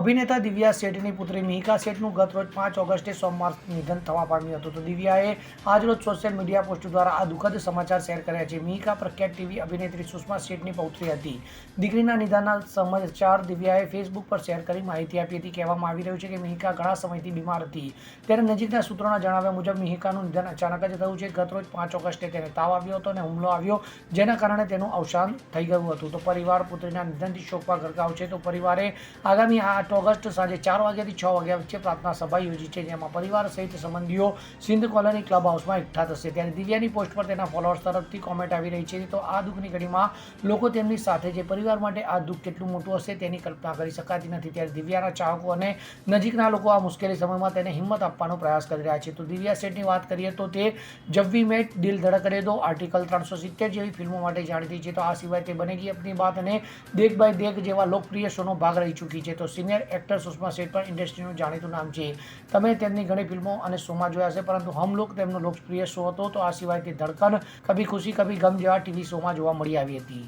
અભિનેતા દિવ્યા શેઠની પુત્રી મિહિકા શેઠનું ગત રોજ પાંચ ઓગસ્ટે સોમવાર નિધન થવા પામ્યું હતું. તો દિવ્યાએ આજરોજ સોશિયલ મીડિયા પોસ્ટ દ્વારા આ દુઃખદ સમાચાર શેર કર્યા છે. મિહિકા પ્રખ્યાત ટીવી અભિનેત્રી સુષ્મા શેઠની પૌત્રી હતી. દીકરીના નિધનના સમાચાર દિવ્યાએ ફેસબુક પર શેર કરી માહિતી આપી હતી. કહેવામાં આવી રહ્યું છે કે મિહિકા ઘણા સમયથી બીમાર હતી. ત્યારે નજીકના સૂત્રોના જણાવ્યા મુજબ મિહિકાનું નિધન અચાનક જ થયું છે. ગત રોજ પાંચ ઓગસ્ટે તેને તાવ આવ્યો હતો અને હુમલો આવ્યો, જેના કારણે તેનું અવસાન થઈ ગયું હતું. તો પરિવાર પુત્રીના નિધનથી શોકમાં ગરકાવ છે. તો પરિવારે આગામી આઠ ઓગસ્ટ સાંજે ચાર વાગ્યાથી છ વાગ્યા વચ્ચે પ્રાર્થના સભા યોજી છે, જેમાં પરિવાર સહિત સંબંધીઓ સિંધ કોલોની ક્લબ હાઉસમાં એકઠા થશે. ત્યારે દિવ્યાની પોસ્ટ પર તેના ફોલોઅર્સ તરફથી કોમેન્ટ આવી રહી છે તો આ દુઃખની ઘડીમાં લોકો તેમની સાથે જે પરિવાર માટે આ દુઃખ કેટલું મોટું હશે તેની કલ્પના કરી શકાતી નથી. ત્યારે દિવ્યાના ચાહકો અને નજીકના લોકો આ મુશ્કેલી સમયમાં તેને હિંમત આપવાનો પ્રયાસ કરી રહ્યા છે. તો દિવ્યા શેઠની વાત કરીએ તો તે જબ્બી મેટ દિલ ધડકરે દો આર્ટિકલ ત્રણસો સિત્તેર જેવી ફિલ્મો માટે જાણીતી છે. તો આ સિવાય તે બનેગી અપની બાત અને દેખ બાય દેખ જેવા લોકપ્રિય શોનો ભાગ રહી ચૂકી છે. તો સિનિયર એક્ટર સુષ્મા શેઠ પણ ઇન્ડસ્ટ્રીનું જાણીતું નામ છે. તમે તેમની ઘણી ફિલ્મો અને શોમાં જોયા છે પરંતુ હમ લોક તેમનો લોકપ્રિય શો હતો, તો આ સિવાય તે ધડકન, કભી ખુશી, કભી ગમ જેવા ટીવી શોમાં જોવા મળી આવી હતી.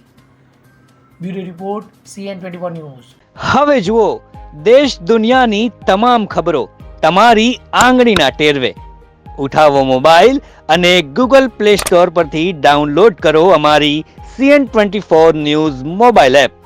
Bureau report CN twenty news. હવે જુઓ, દેશ દુનિયાની તમામ ખબરો તમારી આંગળીના ટેરવે. ઉઠાવો મોબાઈલ અને ગૂગલ પ્લે સ્ટોર પરથી ડાઉનલોડ કરો અમારી CN twenty four news mobile app.